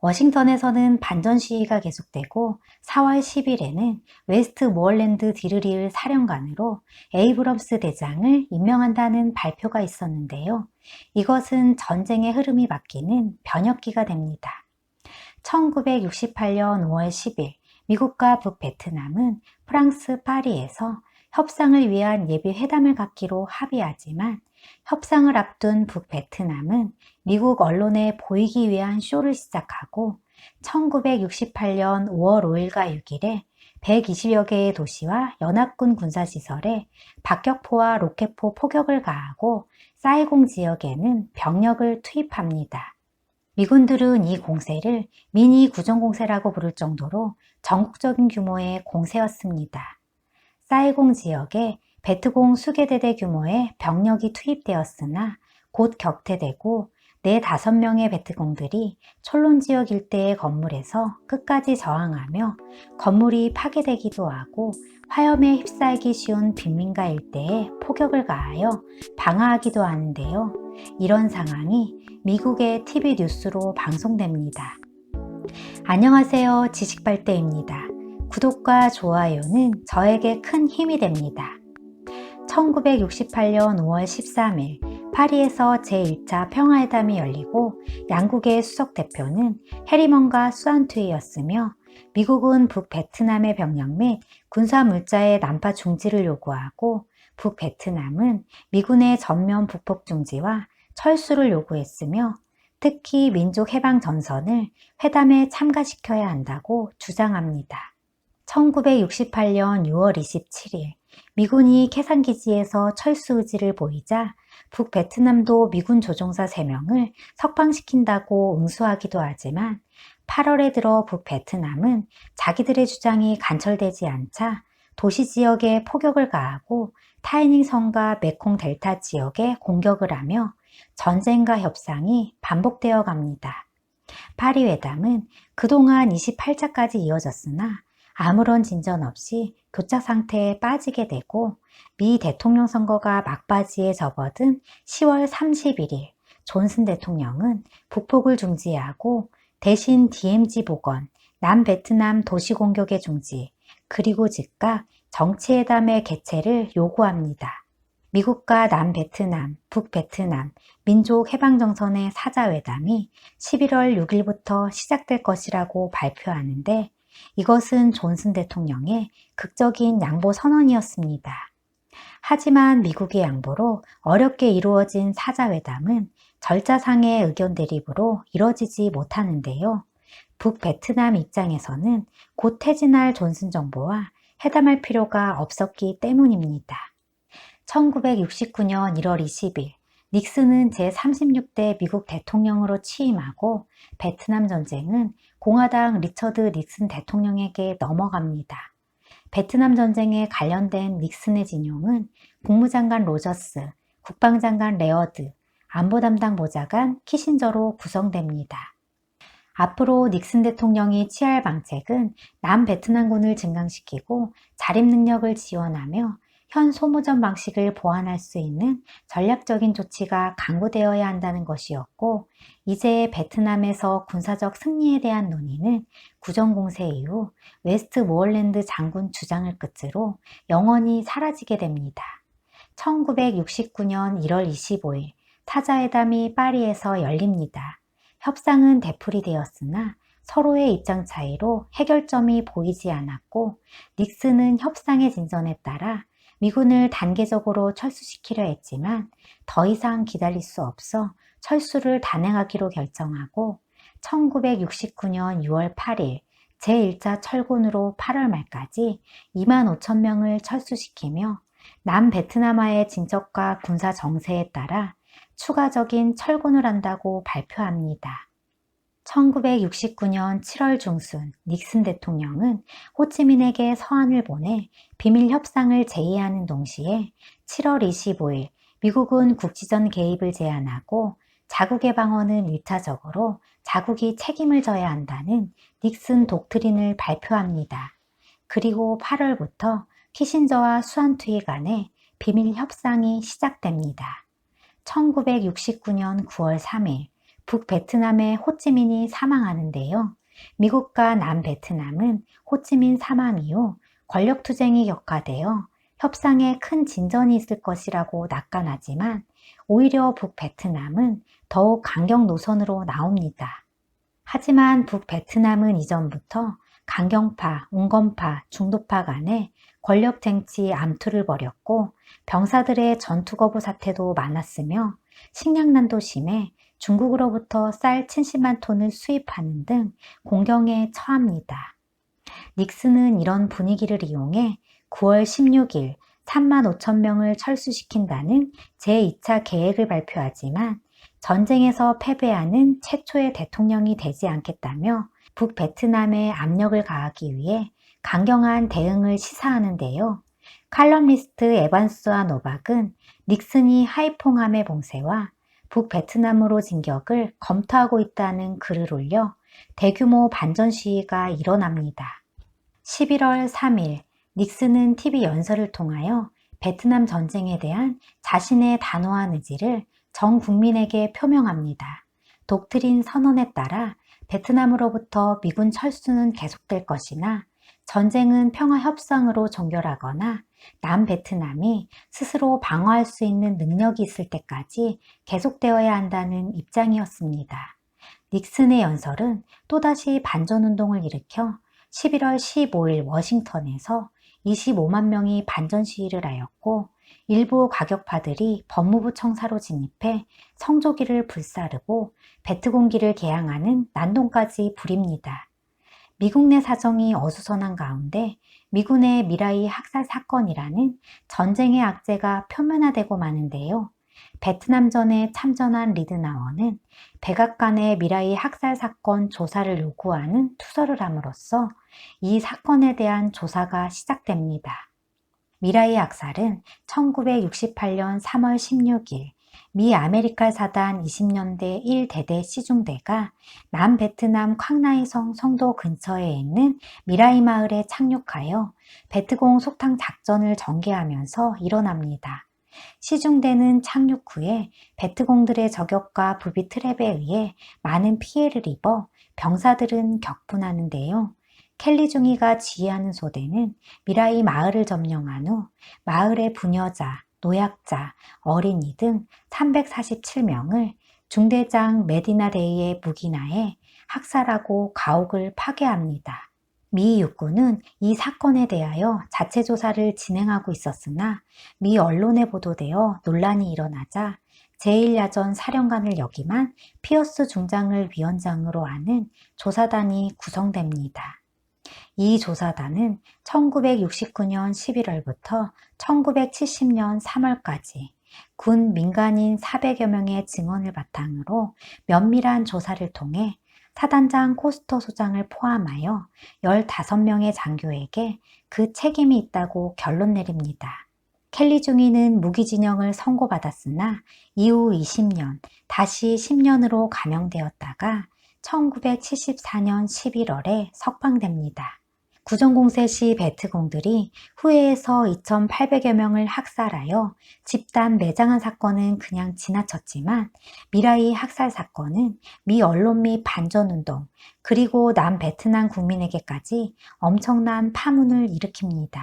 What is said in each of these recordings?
워싱턴에서는 반전 시위가 계속되고 4월 10일에는 웨스트 모얼랜드 디르리을 사령관으로 에이브럼스 대장을 임명한다는 발표가 있었는데요. 이것은 전쟁의 흐름이 바뀌는 변혁기가 됩니다. 1968년 5월 10일 미국과 북베트남은 프랑스 파리에서 협상을 위한 예비 회담을 갖기로 합의하지만 협상을 앞둔 북베트남은 미국 언론에 보이기 위한 쇼를 시작하고 1968년 5월 5일과 6일에 120여 개의 도시와 연합군 군사시설에 박격포와 로켓포 포격을 가하고 사이공 지역에는 병력을 투입합니다. 미군들은 이 공세를 미니 구정공세라고 부를 정도로 전국적인 규모의 공세였습니다. 사이공 지역에 베트공 수개대대 규모의 병력이 투입되었으나 곧 격퇴되고 네 다섯 명의 베트공들이 촐론 지역 일대의 건물에서 끝까지 저항하며 건물이 파괴되기도 하고 화염에 휩싸이기 쉬운 빈민가 일대에 포격을 가하여 방어하기도 하는데요. 이런 상황이 미국의 TV 뉴스로 방송됩니다. 안녕하세요. 지식발대입니다. 구독과 좋아요는 저에게 큰 힘이 됩니다. 1968년 5월 13일 파리에서 제1차 평화회담이 열리고 양국의 수석 대표는 해리먼과 수안투이였으며 미국은 북베트남의 병력 및 군사 물자의 난파 중지를 요구하고 북베트남은 미군의 전면 북폭 중지와 철수를 요구했으며 특히 민족 해방 전선을 회담에 참가시켜야 한다고 주장합니다. 1968년 6월 27일 미군이 캐산기지에서 철수 의지를 보이자 북베트남도 미군 조종사 3명을 석방시킨다고 응수하기도 하지만 8월에 들어 북베트남은 자기들의 주장이 간철되지 않자 도시 지역에 포격을 가하고 타이닝 성과 메콩 델타 지역에 공격을 하며 전쟁과 협상이 반복되어 갑니다. 파리 회담은 그동안 28차까지 이어졌으나 아무런 진전 없이 교착 상태에 빠지게 되고 미 대통령 선거가 막바지에 접어든 10월 31일 존슨 대통령은 북폭을 중지하고 대신 DMZ 복원, 남베트남 도시 공격의 중지, 그리고 즉각 정치회담의 개최를 요구합니다. 미국과 남베트남, 북베트남 민족해방정선의 사자회담이 11월 6일부터 시작될 것이라고 발표하는데 이것은 존슨 대통령의 극적인 양보 선언이었습니다. 하지만 미국의 양보로 어렵게 이루어진 사자회담은 절차상의 의견 대립으로 이뤄지지 못하는데요. 북베트남 입장에서는 곧 퇴진할 존슨 정부와 회담할 필요가 없었기 때문입니다. 1969년 1월 20일 닉슨은 제36대 미국 대통령으로 취임하고 베트남 전쟁은 공화당 리처드 닉슨 대통령에게 넘어갑니다. 베트남 전쟁에 관련된 닉슨의 진용은 국무장관 로저스, 국방장관 레어드, 안보 담당 보좌관 키신저로 구성됩니다. 앞으로 닉슨 대통령이 취할 방책은 남 베트남군을 증강시키고 자립 능력을 지원하며 현 소모전 방식을 보완할 수 있는 전략적인 조치가 강구되어야 한다는 것이었고 이제 베트남에서 군사적 승리에 대한 논의는 구정공세 이후 웨스트 모얼랜드 장군 주장을 끝으로 영원히 사라지게 됩니다. 1969년 1월 25일 타자회담이 파리에서 열립니다. 협상은 되풀이 되었으나 서로의 입장 차이로 해결점이 보이지 않았고 닉슨은 협상의 진전에 따라 미군을 단계적으로 철수시키려 했지만 더 이상 기다릴 수 없어 철수를 단행하기로 결정하고 1969년 6월 8일 제1차 철군으로 8월 말까지 2만 5천 명을 철수시키며 남베트남화의 진척과 군사 정세에 따라 추가적인 철군을 한다고 발표합니다. 1969년 7월 중순 닉슨 대통령은 호치민에게 서한을 보내 비밀 협상을 제의하는 동시에 7월 25일 미국은 국지전 개입을 제안하고 자국의 방어는 1차적으로 자국이 책임을 져야 한다는 닉슨 독트린을 발표합니다. 그리고 8월부터 키신저와 수안투이 간에 비밀 협상이 시작됩니다. 1969년 9월 3일 북베트남의 호찌민이 사망하는데요. 미국과 남베트남은 호찌민 사망 이후 권력투쟁이 격화되어 협상에 큰 진전이 있을 것이라고 낙관하지만 오히려 북베트남은 더욱 강경 노선으로 나옵니다. 하지만 북베트남은 이전부터 강경파, 운건파, 중도파 간에 권력 쟁취 암투를 벌였고 병사들의 전투 거부 사태도 많았으며 식량난도 심해 중국으로부터 쌀 70만 톤을 수입하는 등 공경에 처합니다. 닉슨은 이런 분위기를 이용해 9월 16일 3만 5천 명을 철수시킨다는 제2차 계획을 발표하지만 전쟁에서 패배하는 최초의 대통령이 되지 않겠다며 북베트남에 압력을 가하기 위해 강경한 대응을 시사하는데요. 칼럼니스트 에반스와 노박은 닉슨이 하이퐁함의 봉쇄와 북베트남으로 진격을 검토하고 있다는 글을 올려 대규모 반전 시위가 일어납니다. 11월 3일 닉슨은 TV 연설을 통하여 베트남 전쟁에 대한 자신의 단호한 의지를 전 국민에게 표명합니다. 독트린 선언에 따라 베트남으로부터 미군 철수는 계속될 것이나 전쟁은 평화 협상으로 종결하거나 남베트남이 스스로 방어할 수 있는 능력이 있을 때까지 계속되어야 한다는 입장이었습니다. 닉슨의 연설은 또다시 반전운동을 일으켜 11월 15일 워싱턴에서 25만 명이 반전 시위를 하였고 일부 과격파들이 법무부 청사로 진입해 성조기를 불사르고 베트공기를 개항하는 난동까지 부립니다. 미국 내 사정이 어수선한 가운데 미군의 미라이 학살 사건이라는 전쟁의 악재가 표면화되고 마는데요. 베트남 전에 참전한 리드나워는 백악관의 미라이 학살 사건 조사를 요구하는 투서를 함으로써 이 사건에 대한 조사가 시작됩니다. 미라이 학살은 1968년 3월 16일 미 아메리칼 사단 20년대 1대대 시중대가 남베트남 쾅나이성 성도 근처에 있는 미라이 마을에 착륙하여 베트공 속탕 작전을 전개하면서 일어납니다. 시중대는 착륙 후에 베트공들의 저격과 부비 트랩에 의해 많은 피해를 입어 병사들은 격분하는데요. 켈리 중이가 지휘하는 소대는 미라이 마을을 점령한 후 마을의 부녀자, 노약자, 어린이 등 347명을 중대장 메디나 데이의 무기나에 학살하고 가옥을 파괴합니다. 미 육군은 이 사건에 대하여 자체 조사를 진행하고 있었으나 미 언론에 보도되어 논란이 일어나자 제1야전 사령관을 역임한 피어스 중장을 위원장으로 하는 조사단이 구성됩니다. 이 조사단은 1969년 11월부터 1970년 3월까지 군 민간인 400여 명의 증언을 바탕으로 면밀한 조사를 통해 사단장 코스터 소장을 포함하여 15명의 장교에게 그 책임이 있다고 결론 내립니다. 켈리 중위는 무기징역을 선고받았으나 이후 20년, 다시 10년으로 감형되었다가 1974년 11월에 석방됩니다. 구정공세 시 베트공들이 후회해서 2,800여 명을 학살하여 집단 매장한 사건은 그냥 지나쳤지만 미라이 학살 사건은 미 언론 및 반전운동 그리고 남 베트남 국민에게까지 엄청난 파문을 일으킵니다.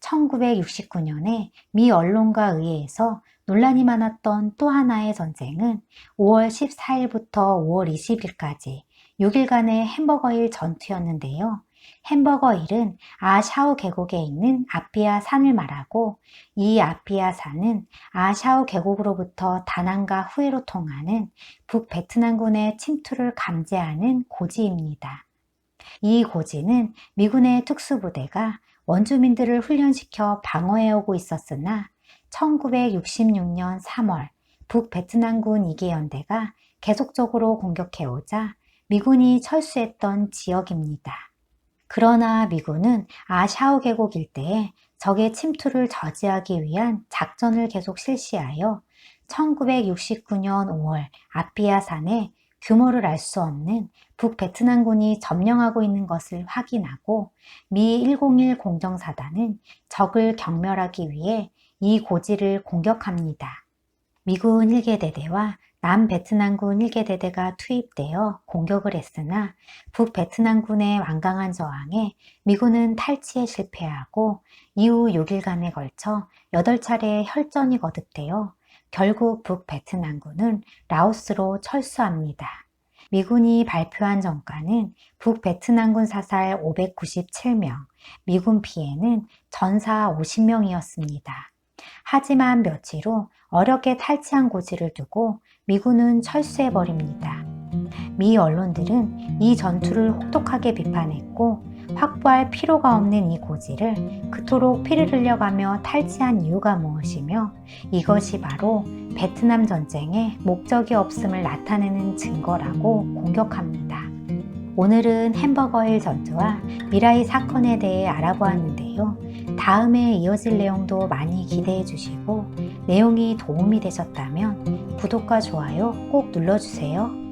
1969년에 미 언론과 의회에서 논란이 많았던 또 하나의 전쟁은 5월 14일부터 5월 20일까지 6일간의 햄버거일 전투였는데요. 햄버거힐은 아샤오 계곡에 있는 아피아 산을 말하고 이 아피아 산은 아샤오 계곡으로부터 다낭과 후에로 통하는 북베트남군의 침투를 감지하는 고지입니다. 이 고지는 미군의 특수부대가 원주민들을 훈련시켜 방어해오고 있었으나 1966년 3월 북베트남군 2개 연대가 계속적으로 공격해오자 미군이 철수했던 지역입니다. 그러나 미군은 아샤오 계곡 일대에 적의 침투를 저지하기 위한 작전을 계속 실시하여 1969년 5월 아피아 산에 규모를 알 수 없는 북베트남군이 점령하고 있는 것을 확인하고 미 101 공정사단은 적을 경멸하기 위해 이 고지를 공격합니다. 미군 1개 대대와 남베트남군 1개 대대가 투입되어 공격을 했으나 북베트남군의 완강한 저항에 미군은 탈취에 실패하고 이후 6일간에 걸쳐 8차례 혈전이 거듭되어 결국 북베트남군은 라오스로 철수합니다. 미군이 발표한 정가는 북베트남군 사살 597명, 미군 피해는 전사 50명이었습니다. 하지만 며칠 후 어렵게 탈취한 고지를 두고 미군은 철수해버립니다. 미 언론들은 이 전투를 혹독하게 비판했고 확보할 필요가 없는 이 고지를 그토록 피를 흘려가며 탈취한 이유가 무엇이며 이것이 바로 베트남 전쟁의 목적이 없음을 나타내는 증거라고 공격합니다. 오늘은 햄버거일 전투와 미라이 사건에 대해 알아보았는데요. 다음에 이어질 내용도 많이 기대해 주시고 내용이 도움이 되셨다면 구독과 좋아요 꼭 눌러주세요.